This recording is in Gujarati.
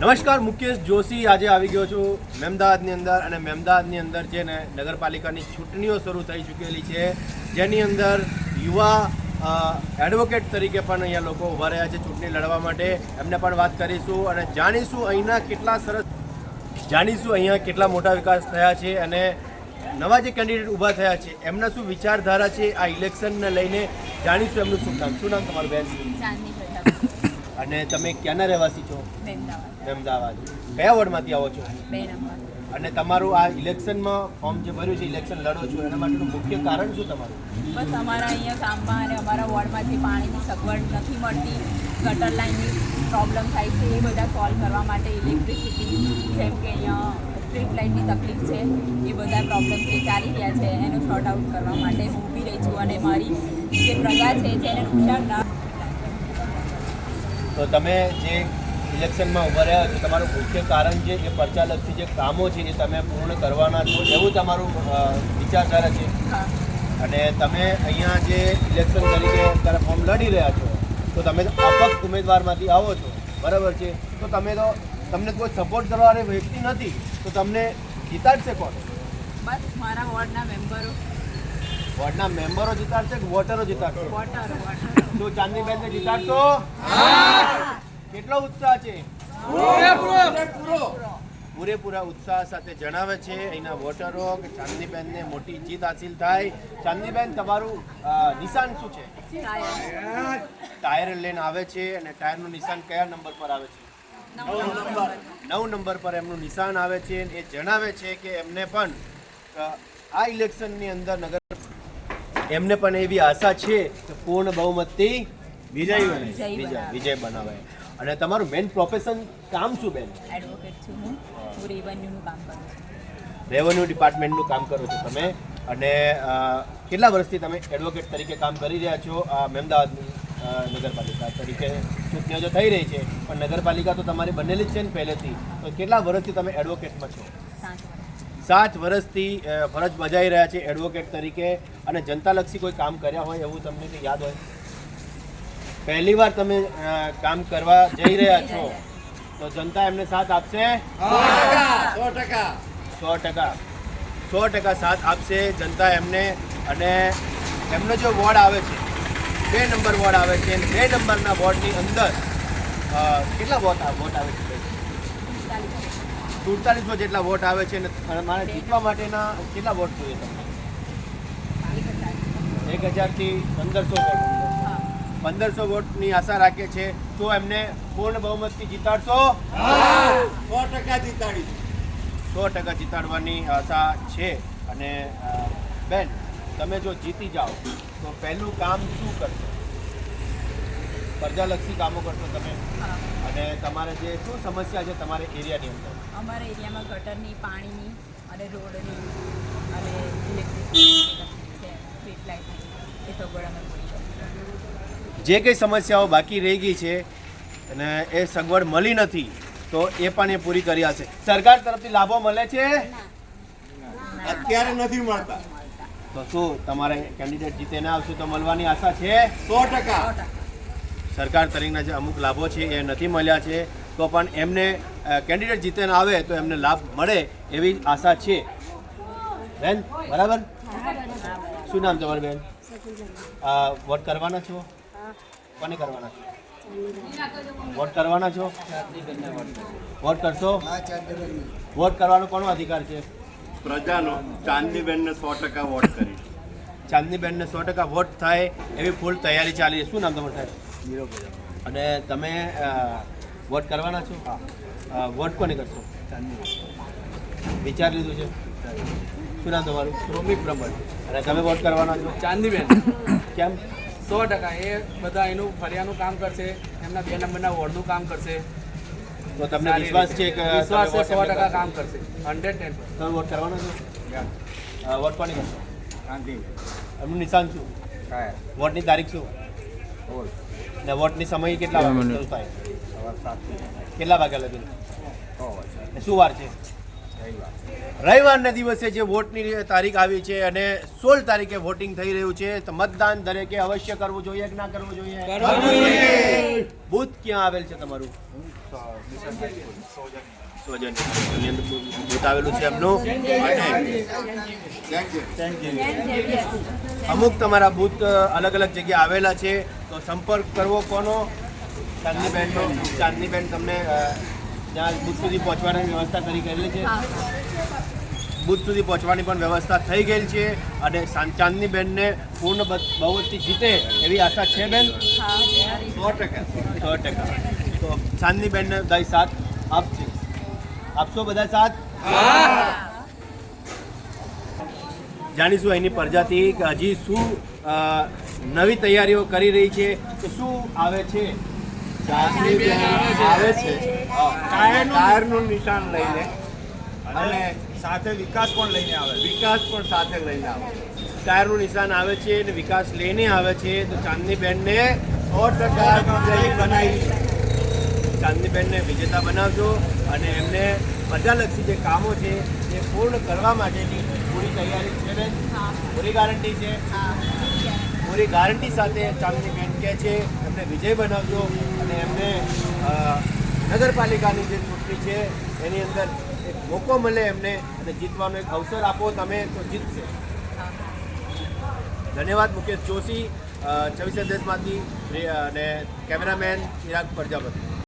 નમસ્કાર, મુકેશ જોશી આજે આવી ગયો છું મહેમદાવાદની અંદર અને મહેમદાવાદની અંદર છે ને નગરપાલિકાની ચૂંટણીઓ શરૂ થઈ ચૂકેલી છે. જેની અંદર યુવા એડવોકેટ તરીકે પણ અહીંયા લોકો ઊભા રહ્યા છે ચૂંટણી લડવા માટે. એમને પણ વાત કરીશું અને જાણીશું અહીંના કેટલા સરસ જાણીશું અહીંયા કેટલા મોટા વિકાસ થયા છે અને નવા જે કેન્ડિડેટ ઊભા થયા છે, એમના શું વિચારધારા છે આ ઇલેક્શનને લઈને? જાણીશું એમનું શું નામ? શું નામ તમારું બેન? અને તમે ક્યાંના રહેવાસી છો? અમદાવાદ. કયા વોર્ડમાંથી આવો છો? અને તમારું આ ઇલેક્શનમાં ફોર્મ જે ભર્યું છે ઇલેક્શન લડો છો એના માટેનું મુખ્ય કારણ શું તમારું? બસ અમારા અહીંયા ગામમાં અને અમારા વોર્ડમાંથી પાણીની સગવડ નથી મળતી. ગટર લાઇનની પ્રોબ્લેમ થાય છે એ બધા સોલ્વ કરવા માટે ઇલેક્ટ્રિસિટી જેમ કે અહીંયા સ્ટ્રીટ લાઇટની તકલીફ છે એ બધા પ્રોબ્લેમ જે ચાલી રહ્યા છે એનો શોર્ટ આઉટ કરવા માટે હું ઊભી રહી છું અને મારી જે પ્રજા છે જેને નુકસાન ના તો તમે જે ઇલેક્શનમાં ઊભા રહ્યા છો તમારું મુખ્ય કારણ જે એ પ્રચાલકથી જે કામો છે એ તમે પૂર્ણ કરવાના છો એવું તમારું વિચારધારા છે? અને તમે અહીંયા જે ઇલેક્શન તરીકે અત્યારે ફોર્મ લડી રહ્યા છો તો તમે તો અપક્ષ ઉમેદવારમાંથી આવો છો બરાબર છે? તો તમે તો તમને કોઈ સપોર્ટ કરવાવાળી વ્યક્તિ નથી તો તમને જીતાડશે કોણ? બસ મારા વોર્ડના મેમ્બરો. વોર્ડના મેમ્બરો જીતાડશે કે વોટરો જીતાડશે? વોટર વોટર તો ચાંદનીબેનને જીતાડશો કેટલો ઉત્સાહ છે? પૂરેપૂરા. ઉત્સાહ સાથે જણાવે છે અહીંના વોટરો કે ચાંદનીબેનને મોટી જીત હાસિલ થાય. ચાંદનીબેન તમારું નિશાન શું છે? ટાયર. ટાયર લઈને આવે છે અને ટાયરનું નિશાન કયા નંબર પર આવે છે? નવ નંબર. પર એમનું નિશાન આવે છે એ જણાવે છે કે એમને પણ આ ઇલેક્શનની અંદર નગર એમને પણ એવી આશા છે કે પૂર્ણ બહુમતી વિજય બને. વિજય વિજય બનાવે. અને તમારું મેન પ્રોફેશન કામ શું બેન? એડવોકેટ છું હું. હું રેવન્યુનું કામ કરું છું. રેવન્યુ ડિપાર્ટમેન્ટનું કામ કરો છો તમે. અને કેટલા વર્ષથી તમે એડવોકેટ તરીકે કામ કરી રહ્યા છો? આ મહેમદાવાદની નગરપાલિકા તરીકે. ચૂંટણીઓ જો થઈ રહી છે. પણ નગરપાલિકા તો તમારી બનેલી જ છે ને પહેલેથી. તો કેટલા વર્ષથી તમે એડવોકેટમાં છો? સાત વર્ષથી ફરજ બજાવી રહ્યા છે એડવોકેટ તરીકે. અને જનતાલક્ષી કોઈ કામ કર્યા હોય એવું તમને કંઈ યાદ હોય? પહેલી વાર તમે કામ કરવા જઈ રહ્યા છો તો જનતા એમને સાથ આપશે? સો ટકા સો ટકા. સો ટકા. સાથ આપશે જનતા એમને. અને એમનો જો વોર્ડ આવે છે બે નંબર વોર્ડ આવે છે બે નંબરના વોર્ડની અંદર કેટલા વોટ વોટ આવે છે? પિસ્તાલીસ સુડતાલીસો જેટલા વોટ આવે છે અને મારે જીતવા માટેના કેટલા વોટ જોઈએ તમને? એક હજારથી પંદરસો વોટ. હા પંદરસો વોટની આશા રાખે છે તો એમને પૂર્ણ બહુમતથી જીતાડશો? સો ટકા જીતાડી. સો ટકા જીતાડવાની આશા છે. અને બેન તમે જો જીતી જાઓ તો પહેલું કામ શું કરશો? પ્રજાલક્ષી કામો કરશો તમે? અને તમારે જે શું સમસ્યા છે તમારે એરિયાની અંદર? અમારા એરિયામાં ગટરની પાણીની અને રોડની અને ઇલેક્ટ્રિસિટી જે કંઈ સમસ્યાઓ બાકી રહી ગઈ છે અને એ સગવડ મળી નથી તો એ પણ એ પૂરી કરી હશે સરકાર તરફથી લાભો મળે છે? અત્યારે નથી મળતા. તો શું તમારે કેન્ડિડેટ જીતે ના આવશે તો મળવાની આશા છે? સો ટકા. સરકાર તરીકેના જે અમુક લાભો છે એ નથી મળ્યા છે. તો પણ એમને કેન્ડિડેટ જીતે ના આવે તો એમને લાભ મળે એવી આશા છે. બેન બરાબર? શું નામ તમારું બેન? વોટ કરવાના છો? કોને કરવાના છો? વોટ કરવાના છો? વોટ કરશો? વોટ કરવાનો કોનો અધિકાર છે? પ્રજાનો ચાંદનીબેનને સો ટકા વોટ કરી. ચાંદનીબેનને સો ટકા વોટ થાય એવી ફૂલ તૈયારી ચાલી છે. શું નામ તમારું થાય અને તમે વોટ કરવાના છો? હા. વોટ કોને કરશો? વિચાર લીધું છે? શું નામ તમારું? રોમિક બ્રહ્મણ. અને તમે વોટ કરવાના છો? ચાંદીબેન. કેમ? સો ટકા. એ બધા એનું ફરિયાનું કામ કરશે એમના બે નંબરના વોર્ડનું કામ કરશે. તો તમને વિશ્વાસ છે કે વિશ્વાસ છે સો ટકા કામ કરશે. હંડ્રેડ ટેન તમે વોટ કરવાના છો? વોટ કોને કરશો? એમનું નિશાન શું? વોટની તારીખ શું? ને વોટની સમય કેટલા વાગે શરૂ થાય? કેટલા વાગ્યા લગી ને શું વાર છે? રવિવારના દિવસે જે વોટની તારીખ આવી છે અને સોળ તારીખે વોટિંગ થઈ રહ્યું છે તો મતદાન દરેકે અવશ્ય કરવું જોઈએ કે ના કરવું જોઈએ. બુથ ક્યાં આવેલ છે તમારું? આવેલું છે એમનું અમુક તમારા બુથ અલગ અલગ જગ્યાએ આવેલા છે તો સંપર્ક કરવો કોનો? ચાંદનીબેનનો ચાંદનીબેન તમને ત્યાં બુથ સુધી પહોંચવાની વ્યવસ્થા કરી કરેલી છે. બુથ સુધી પહોંચવાની પણ વ્યવસ્થા થઈ ગયેલ છે અને ચાંદની બેનને પૂર્ણ બહુમતી જીતે એવી આશા છે બેન? સો ટકા. સો ટકા. તો ચાંદનીબેનને દઈ સાથ આપશે આપશો બધા સાથ? જાણીશું એની પ્રજાતિ કે હજી શું નવી તૈયારીઓ કરી રહી છે તો શું આવે છે? આવે છે. ટાયરનું નિશાન લઈને અને સાથે વિકાસ પણ લઈને આવે વિકાસ પણ સાથે લઈને આવે ટાયરનું નિશાન આવે છે અને વિકાસ લઈને આવે છે તો ચાંદનીબેનને સો ટકા બનાવી. ચાંદનીબેનને વિજેતા બનાવજો અને એમને પ્રજાલક્ષી જે કામો છે એ પૂર્ણ કરવા માટેની પૂરી તૈયારી છે બેન. પૂરી ગારંટી છે. પૂરી ગારંટી સાથે ચાંદનીબેન કહે છે, એમને વિજય બનાવજો અને એમને નગરપાલિકાની જે ચૂંટણી છે એની અંદર એક મોકો મળે એમને અને જીતવાનો એક અવસર આપો, તમે તો જીતશે. ધન્યવાદ, મુકેશ જોશી છવ્વીસ દેશમાંથી અને કેમેરામેન ચિરાગ પ્રજાપતિ.